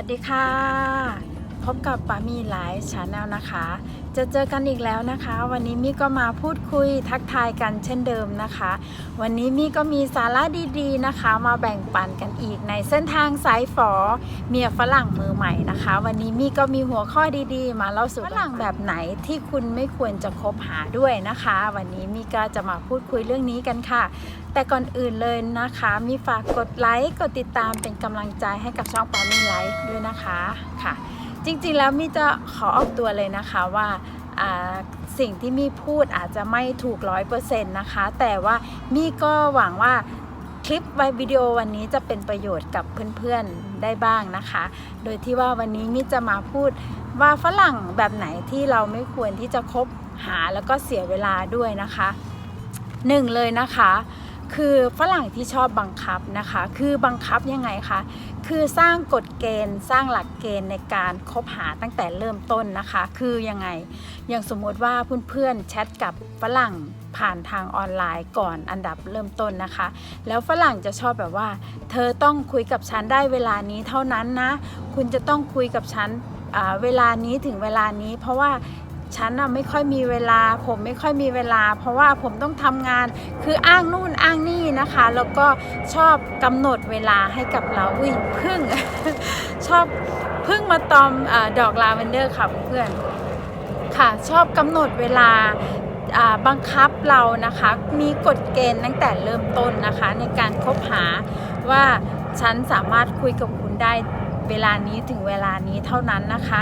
วัสดีค่ะ พบกับปามีไลฟ์ชาแนลนะคะ จะเจอกันอีกแล้วนะคะ วันนี้มี่ก็มาพูดคุยทักทายกันเช่นเดิมนะคะ วันนี้มี่ก็มีสาระดีๆนะคะ มาแบ่งปันกันอีกในเส้นทางสายฝอเมียฝรั่งมือใหม่นะคะ วันนี้มี่ก็มีหัวข้อดีๆ มาเล่าสู่ฝรั่งแบบไหนที่คุณไม่ควรจะคบหาด้วยนะคะ วันนี้มี่ก็จะมาพูดคุยเรื่องนี้กันค่ะ แต่ก่อนอื่นเลยนะคะ มีฝากกดไลค์กดติดตามเป็นกำลังใจให้กับช่องปามี่ไลฟ์ด้วยนะคะค่ะ จริงๆแล้วมี่จะขอออกตัวเลยนะคะว่าสิ่งที่มี่พูดอาจจะไม่ถูกร้อยเปอร์เซ็นต์นะคะ แต่ว่ามี่ก็หวังว่าคลิปไววิดีโอวันนี้จะเป็นประโยชน์กับเพื่อนๆได้บ้างนะคะ โดยที่ว่าวันนี้มี่จะมาพูดว่าฝรั่งแบบไหนที่เราไม่ควรที่จะคบหาแล้วก็เสียเวลาด้วยนะคะหนึ่งเลยนะคะ คือฝรั่งที่ชอบบังคับนะคะ คือบังคับยังไงคะ คือสร้างกฎเกณฑ์ สร้างหลักเกณฑ์ในการคบหาตั้งแต่เริ่มต้นนะคะ คือยังไงอย่างสมมติว่าเพื่อนๆแชทกับฝรั่งผ่านทางออนไลน์ก่อนอันดับเริ่มต้นนะคะ แล้วฝรั่งจะชอบแบบว่า เธอต้องคุยกับฉันได้เวลานี้เท่านั้นนะ คุณจะต้องคุยกับฉันอ่าเวลานี้ถึงเวลานี้ เพราะว่า ฉันน่ะไม่ค่อยมีเวลา ผมไม่ค่อยมีเวลา เพราะว่าผมต้องทำงานคืออ้างนู่นอ้างนี่นะคะ แล้วก็ชอบกำหนดเวลาให้กับเราอุ้ยพึ่ง ชอบพึ่งมาตอมอดอกลาเวนเดอร์ค่ะเพื่อนค่ะชอบกำหนดเวลาบังคับเรานะคะมีกฎเกณฑ์ตั้งแต่เริ่มต้นนะคะ ในการคบหาว่าฉันสามารถคุยกับคุณได้เวลานี้ถึงเวลานี้เท่านั้นนะคะ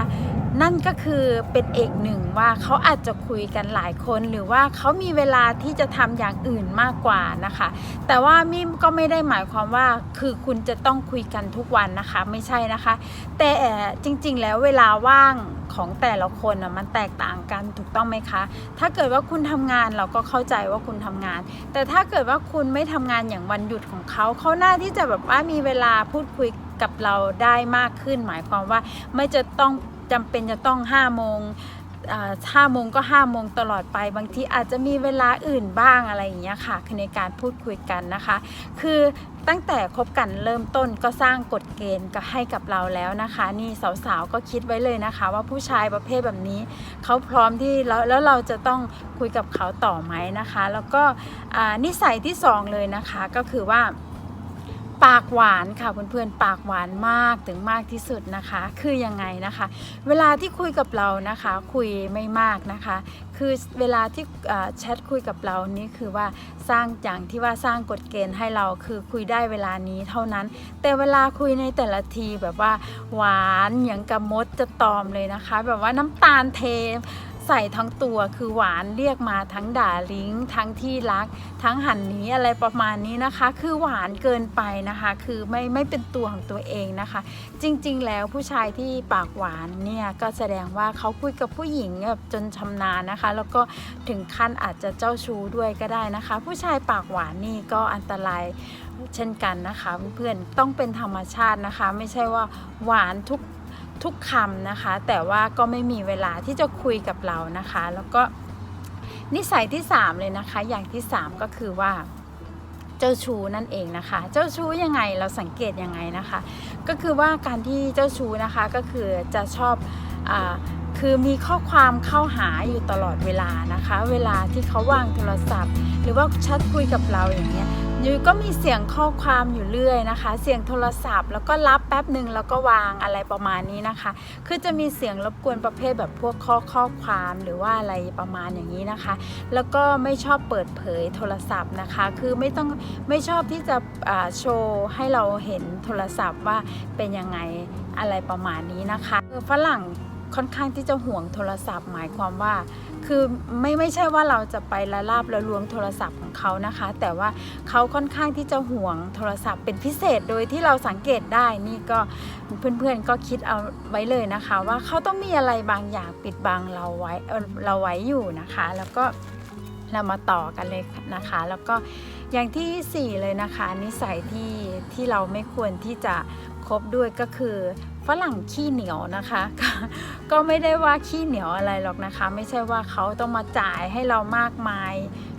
นั่นก็คือเป็นเอกหนึ่งว่าเขาอาจจะคุยกันหลายคนหรือว่าเขามีเวลาที่จะทำอย่างอื่นมากกว่านะคะ แต่ว่ามิมก็ไม่ได้หมายความว่าคือคุณจะต้องคุยกันทุกวันนะคะ ไม่ใช่นะคะ แต่จริงๆ แล้วเวลาว่างของแต่ละคนมันแตกต่างกันถูกต้องไหมคะ ถ้าเกิดว่าคุณทำงานเราก็เข้าใจว่าคุณทำงาน แต่ถ้าเกิดว่าคุณไม่ทำงานอย่างวันหยุดของเขาเขาหน้าที่จะแบบว่ามีเวลาพูดคุยกับเราได้มากขึ้น หมายความว่าไม่จะต้อง จำเป็นจะต้อง5โมงห้าโมงก็5โมงตลอดไป บางทีอาจจะมีเวลาอื่นบ้างอะไรอย่างเงี้ยค่ะคือในการพูดคุยกันนะคะ คือตั้งแต่คบกันเริ่มต้นก็สร้างกฎเกณฑ์ก็ให้กับเราแล้วนะคะ นี่สาวๆก็คิดไว้เลยนะคะ ว่าผู้ชายประเภทแบบนี้เขาพร้อมที่แล้วแล้วเราจะต้องคุยกับเขาต่อไหมนะคะ แล้วก็นิสัยที่สองเลยนะคะก็คือว่า ปากหวานค่ะเพื่อนๆปากหวานมากถึงมากที่สุดนะคะ คือยังไงนะคะ เวลาที่คุยกับเรานะคะ คุยไม่มากนะคะ คือเวลาที่แชทคุยกับเรานี่คือว่าสร้างอย่างที่ว่าสร้างกฎเกณฑ์ให้เราคือคุยได้เวลานี้เท่านั้น แต่เวลาคุยในแต่ละทีแบบว่าหวานอย่างกับมดจะตอมเลยนะคะ แบบว่าน้ำตาลเท ใส่ทั้งตัวคือหวานเรียกมาทั้งด่าลิงทั้งที่รัก ทั้งหันหนี้อะไรประมาณนี้นะคะ คือหวานเกินไปนะคะ คือไม่ไม่เป็นตัวของตัวเองนะคะ จริง ๆ แล้วผู้ชายที่ปากหวานเนี่ยก็แสดงว่าเขาคุยกับผู้หญิงแบบจนชำนาญนะคะ แล้วก็ถึงขั้นอาจจะเจ้าชู้ด้วยก็ได้นะคะ ผู้ชายปากหวานนี่ก็อันตรายเช่นกันนะคะเพื่อนๆต้องเป็นธรรมชาตินะคะ ไม่ใช่ว่าหวานทุก ทุกคำนะคะ แต่ว่าก็ไม่มีเวลาที่จะคุยกับเรานะคะ แล้วก็นิสัยที่ 3 เลยนะคะ อย่างที่ 3 ก็คือว่าเจ้าชู้นั่นเองนะคะ เจ้าชู้ยังไงเราสังเกตยังไงนะคะ ก็คือว่าการที่เจ้าชู้นะคะก็คือจะชอบอาคือมีข้อความเข้าหาอยู่ตลอดเวลานะคะ เวลาที่เขาวางโทรศัพท์ หรือว่าแชทคุยกับเราอย่างเงี้ย ยูก็มีเสียงข้อความอยู่เรื่อยนะคะ เสียงโทรศัพท์ แล้วก็รับแป๊บหนึ่งแล้วก็วางอะไรประมาณนี้นะคะ คือจะมีเสียงรบกวนประเภทแบบพวกข้อข้อความหรือว่าอะไรประมาณอย่างนี้นะคะ แล้วก็ไม่ชอบเปิดเผยโทรศัพท์นะคะ คือไม่ต้องไม่ชอบที่จะโชว์ให้เราเห็นโทรศัพท์ว่าเป็นยังไงอะไรประมาณนี้นะคะฝรั่ง ค่อนข้างที่จะห่วงโทรศัพท์ หมายความว่า คือไม่ไม่ใช่ว่าเราจะไปละลาบละลวงโทรศัพท์ของเขานะคะ แต่ว่าเขาค่อนข้างที่จะห่วงโทรศัพท์เป็นพิเศษโดยที่เราสังเกตได้นี่ก็เพื่อนๆก็คิดเอาไว้เลยนะคะ ว่าเขาต้องมีอะไรบางอย่างปิดบังเราไว้เราไว้อยู่นะคะ แล้วก็ เรามาต่อกันเลยนะคะ แล้วก็อย่างที่สี่เลยนะคะ นิสัยที่ที่เราไม่ควรที่จะคบด้วยก็คือฝรั่งขี้เหนียวนะคะก็ไม่ได้ว่าขี้เหนียวอะไรหรอกนะคะ ไม่ใช่ว่าเขาต้องมาจ่ายให้เรามากมาย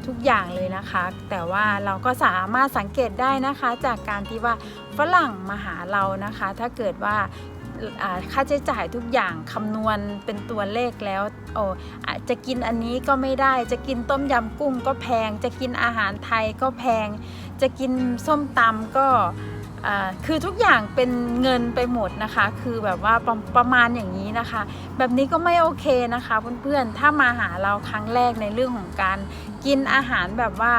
ทุกอย่างเลยนะคะ แต่ว่าเราก็สามารถสังเกตได้นะคะ จากการที่ว่าฝรั่งมาหาเรานะคะ ถ้าเกิดว่าอ่า ค่าใช้จ่ายทุกอย่างคำนวณเป็นตัวเลขแล้วโอ้จะกินอันนี้ก็ไม่ได้ จะกินต้มยำกุ้งก็แพง จะกินอาหารไทยก็แพง จะกินส้มตำก็คือทุกอย่างเป็นเงินไปหมดนะคะ คือแบบว่าประประมาณอย่างนี้นะคะ แบบนี้ก็ไม่โอเคนะคะเพื่อนๆ ถ้ามาหาเราครั้งแรกในเรื่องของการกินอาหารแบบว่า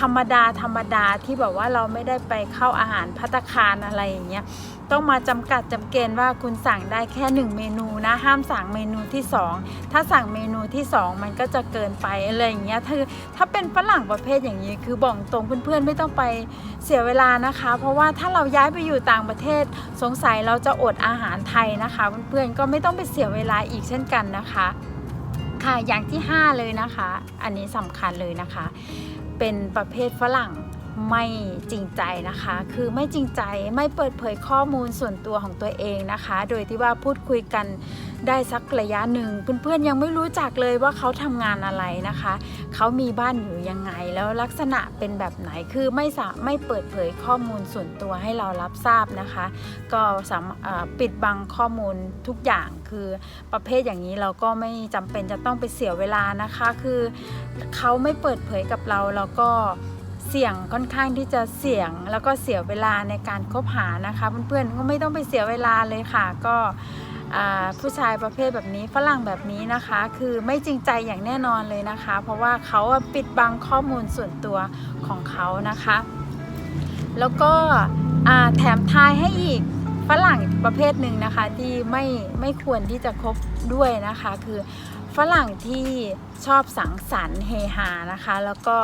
ธรรมดาธรรมดาที่แบบว่าเราไม่ได้ไปเข้าอาหารพัตคารอะไรอย่างเงี้ย ต้องมาจำกัดจำเกณฑ์ว่าคุณสั่งได้แค่ 1 เมนูนะห้ามสั่งเมนูที่ 2 ถ้าสั่งเมนูที่ 2 มันก็จะเกินไปอะไรอย่างเงี้ยถ้าถ้าเป็นฝรั่งประเภทอย่างนี้คือบอกตรงเพื่อนๆไม่ต้องไปเสียเวลานะคะ เพราะว่าถ้าเราย้ายไปอยู่ต่างประเทศสงสัยเราจะอดอาหารไทยนะคะเพื่อนๆก็ไม่ต้องไปเสียเวลาอีกเช่นกันนะคะค่ะอย่างที่ 5 เลยนะคะ อันนี้สำคัญเลยนะคะ เป็นประเภทฝรั่ง ไม่จริงใจนะคะ คือไม่จริงใจไม่เปิดเผยข้อมูลส่วนตัวของตัวเองนะคะ โดยที่ว่าพูดคุยกันได้สักระยะหนึ่งเพื่อนๆยังไม่รู้จักเลยว่าเขาทำงานอะไรนะคะ เขามีบ้านอยู่ยังไงแล้วลักษณะเป็นแบบไหนคือไม่สาไม่เปิดเผยข้อมูลส่วนตัวให้เรารับทราบนะคะ ก็สามปิดบังข้อมูลทุกอย่างคือประเภทอย่างนี้เราก็ไม่จำเป็นจะต้องไปเสียเวลานะคะ คือเขาไม่เปิดเผยกับเราเราก็ เสี่ยงค่อนข้างที่จะเสี่ยงแล้วก็เสียเวลาในการคบหานะคะเพื่อนๆก็ไม่ต้องไปเสียเวลาเลยค่ะ ก็ผู้ชายประเภทแบบนี้ฝรั่งแบบนี้นะคะ คือไม่จริงใจอย่างแน่นอนเลยนะคะ เพราะว่าเขาปิดบังข้อมูลส่วนตัวของเขานะคะ แล้วก็แถมทายให้อีกฝรั่งประเภทหนึ่งนะคะที่ไม่ไม่ควรที่จะคบด้วยนะคะ คือฝรั่งที่ชอบสังสรรค์เฮฮานะคะ แล้วก็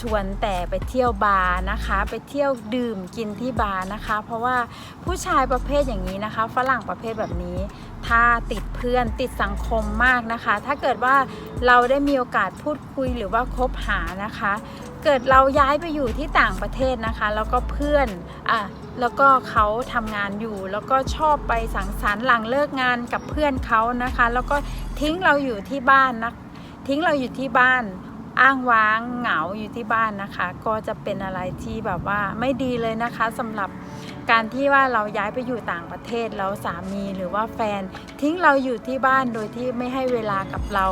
ชวนแต่ไปเที่ยวบาร์นะคะ ไปเที่ยวดื่มกินที่บาร์นะคะ เพราะว่าผู้ชายประเภทอย่างนี้นะคะ ฝรั่งประเภทแบบนี้ ถ้าติดเพื่อนติดสังคมมากนะคะ ถ้าเกิดว่าเราได้มีโอกาสพูดคุยหรือว่าคบหานะคะ เกิดเราย้ายไปอยู่ที่ต่างประเทศนะคะ แล้วก็เพื่อนอะแล้วก็เขาทำงานอยู่ แล้วก็ชอบไปสังสรรค์หลังเลิกงานกับเพื่อนเขานะคะ แล้วก็ทิ้งเราอยู่ที่บ้านนะทิ้งเราอยู่ที่บ้าน อ้างว้างเหงาอยู่ที่บ้านนะคะ ก็จะเป็นอะไรที่แบบว่าไม่ดีเลยนะคะสำหรับการที่ว่าเราย้ายไปอยู่ต่างประเทศแล้วสามีหรือว่าแฟนทิ้งเราอยู่ที่บ้านโดยที่ไม่ให้เวลากับเรา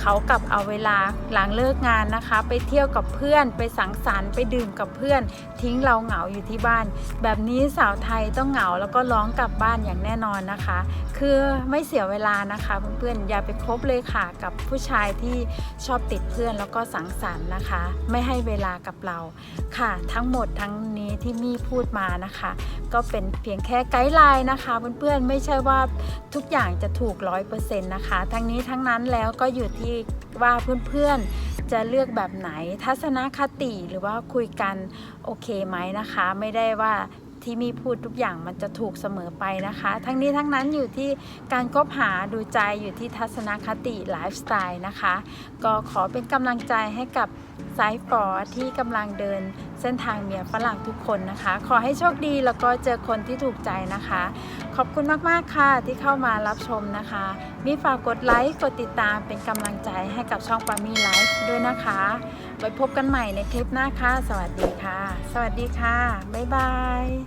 เขากลับเอาเวลาหลังเลิกงานนะคะ ไปเที่ยวกับเพื่อน ไปสังสรรค์ไปดื่มกับเพื่อน ทิ้งเราเหงาอยู่ที่บ้าน แบบนี้สาวไทยต้องเหงาแล้วก็ร้องกลับบ้านอย่างแน่นอนนะคะ คือไม่เสียเวลานะคะเพื่อนๆอย่าไปคบเลยค่ะกับผู้ชายที่ชอบติดเพื่อนแล้วก็สังสรรค์นะคะ ไม่ให้เวลากับเราค่ะ ทั้งหมดทั้งนี้ที่มี่พูดมานะคะ ก็เป็นเพียงแค่ไกด์ไลน์นะคะเพื่อนๆไม่ใช่ว่าทุกอย่างจะถูกร้อยเปอร์เซ็นต์นะคะ ทั้งนี้ทั้งนั้นแล้วก็อยู่ที่ว่าเพื่อนๆจะเลือกแบบไหนทัศนคติหรือว่าคุยกันโอเคไหมนะคะ ไม่ได้ว่าที่มีพูดทุกอย่างมันจะถูกเสมอไปนะคะ ทั้งนี้ทั้งนั้นอยู่ที่การคบหาดูใจอยู่ที่ทัศนคติไลฟ์สไตล์นะคะ ก็ขอเป็นกำลังใจให้กับ ไซฟอที่กำลังเดินเส้นทางเมียฝรั่งทุกคนนะคะ ขอให้โชคดีแล้วก็เจอคนที่ถูกใจนะคะ ขอบคุณมาก ๆ ค่ะที่เข้ามารับชมนะคะ มีฝากกดไลค์กดติดตามเป็นกำลังใจให้กับช่องปามีไลฟ์ด้วยนะคะ ไว้พบกันใหม่ในคลิปหน้าค่ะ สวัสดีค่ะ สวัสดีค่ะ บ๊ายบาย